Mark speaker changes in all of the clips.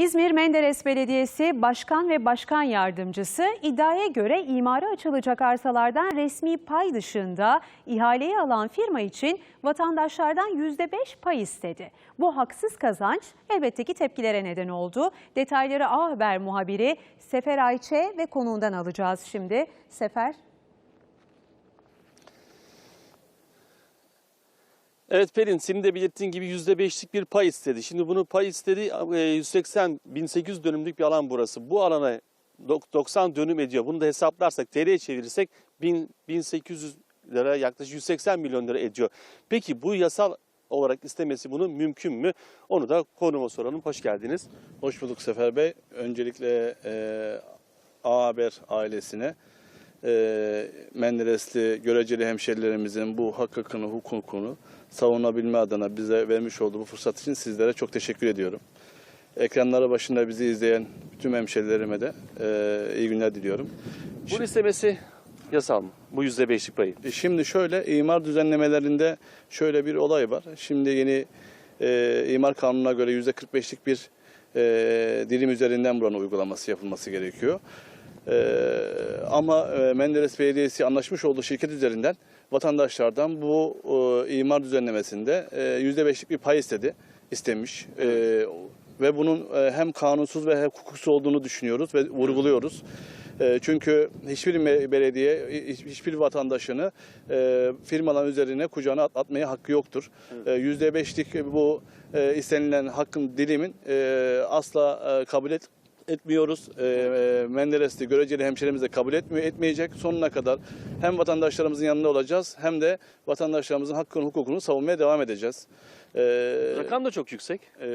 Speaker 1: İzmir Menderes Belediyesi Başkan ve Başkan Yardımcısı iddiaya göre imara açılacak arsalardan resmi pay dışında ihaleyi alan firma için vatandaşlardan %5 pay istedi. Bu haksız kazanç elbette ki tepkilere neden oldu. Detayları A Haber muhabiri Sefer Ayçe ve konuğundan alacağız şimdi. Sefer.
Speaker 2: Evet Pelin senin de belirttiğin gibi %5'lik bir pay istedi. Şimdi bunu pay istedi e, 180 1800 dönümlük bir alan burası. Bu alana dok- 90 dönüm ediyor. Bunu da hesaplarsak TL'ye çevirirsek 1000 1800 lira yaklaşık 180 milyon lira ediyor. Peki bu yasal olarak istemesi bunu mümkün mü? Onu da konuma soralım. Hoş geldiniz.
Speaker 3: Hoş bulduk Sefer Bey. Öncelikle e, A Haber ailesine, e, Menderesli göreceli hemşerilerimizin bu hakkını, hukukunu savunabilme adına bize vermiş olduğu bu fırsat için sizlere çok teşekkür ediyorum. Ekranları başında bizi izleyen tüm hemşerilerime de e, iyi günler diliyorum.
Speaker 2: Bunun istemesi yasal mı? Bu %5'lik payı.
Speaker 3: E, Şimdi şöyle imar düzenlemelerinde şöyle bir olay var. Şimdi yeni e, imar kanununa göre yüzde 45'lik bir e, dilim üzerinden buranın uygulaması yapılması gerekiyor. E, ama e, Menderes Belediyesi anlaşmış olduğu şirket üzerinden vatandaşlardan bu e, imar düzenlemesinde e, yüzde beşlik bir pay istedi, istemiş. E, ve bunun e, hem kanunsuz ve hem hukuksuz olduğunu düşünüyoruz ve vurguluyoruz. E, Çünkü hiçbir belediye, hiç- hiçbir vatandaşını e, firmaların üzerine kucağına at- atmaya hakkı yoktur. E, Yüzde beşlik bu e, istenilen hakkın dilimin e, asla e, kabul et, etmiyoruz. E, e, Menderesli göreceli hemşerimiz de kabul etmiyor, etmeyecek. Sonuna kadar hem vatandaşlarımızın yanında olacağız hem de vatandaşlarımızın hakkını, hukukunu savunmaya devam edeceğiz. E,
Speaker 2: Rakam da çok yüksek.
Speaker 3: e,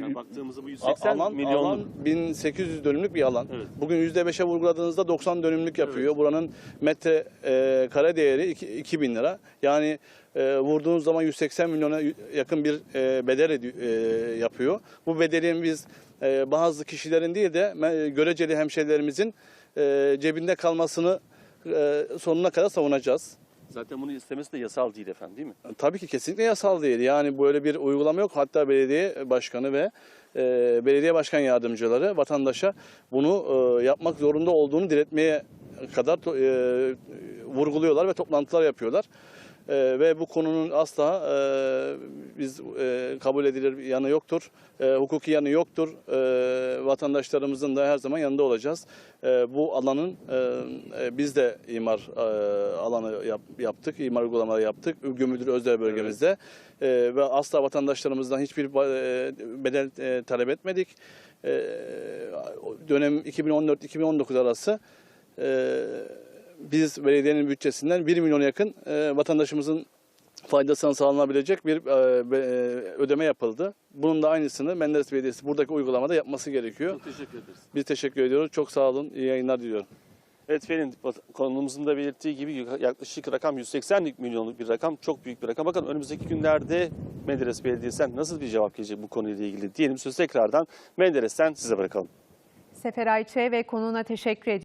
Speaker 2: Yani baktığımızda bu
Speaker 3: A-
Speaker 2: 180
Speaker 3: alan,
Speaker 2: milyonluk.
Speaker 3: alan 1800 dönümlük bir alan.
Speaker 2: Evet.
Speaker 3: Bugün %5'e vurguladığınızda 90 dönümlük yapıyor. Buranın metre e, kare değeri iki- 2000 lira. Yani e, vurduğunuz zaman 180 milyona yakın bir e, bedel e, yapıyor. Bu bedelin biz e, bazı kişilerin değil de göreceli hemşehrilerimizin e, cebinde kalmasını e, sonuna kadar savunacağız.
Speaker 2: Zaten bunu istemesi de yasal değil efendim değil mi?
Speaker 3: Tabii ki kesinlikle yasal değil. Yani böyle bir uygulama yok. Hatta belediye başkanı ve e, belediye başkan yardımcıları vatandaşa bunu e, yapmak zorunda olduğunu diretmeye kadar e, vurguluyorlar ve toplantılar yapıyorlar. E, ve bu konunun asla e, biz e, kabul edilir yanı yoktur. E, hukuki yanı yoktur. E, vatandaşlarımızın da her zaman yanında olacağız. E, bu alanın e, e, biz de imar e, alanı yap- yaptık, imar uygulamaları yaptık. Gümüldür Özel bölgemizde. E, ve asla vatandaşlarımızdan hiçbir e, bedel e, talep etmedik. E, dönem 2014-2019 arası e, biz belediyenin bütçesinden 1 milyona yakın e, vatandaşımızın faydasına sağlanabilecek bir e, e, ödeme yapıldı. Bunun da aynısını Menderes Belediyesi buradaki uygulamada yapması gerekiyor.
Speaker 2: Çok teşekkür ederiz.
Speaker 3: Biz teşekkür ediyoruz. Çok sağ olun. İyi yayınlar diliyorum.
Speaker 2: Evet Pelin konumuzun da belirttiği gibi yaklaşık rakam 180 milyonluk bir rakam. Çok büyük bir rakam. Bakın önümüzdeki günlerde Menderes Belediyesi'nden nasıl bir cevap gelecek bu konuyla ilgili diyelim. Sözü tekrardan Menderes'ten size bırakalım.
Speaker 1: Sefer Ayçe ve konuğuna teşekkür ediyorum.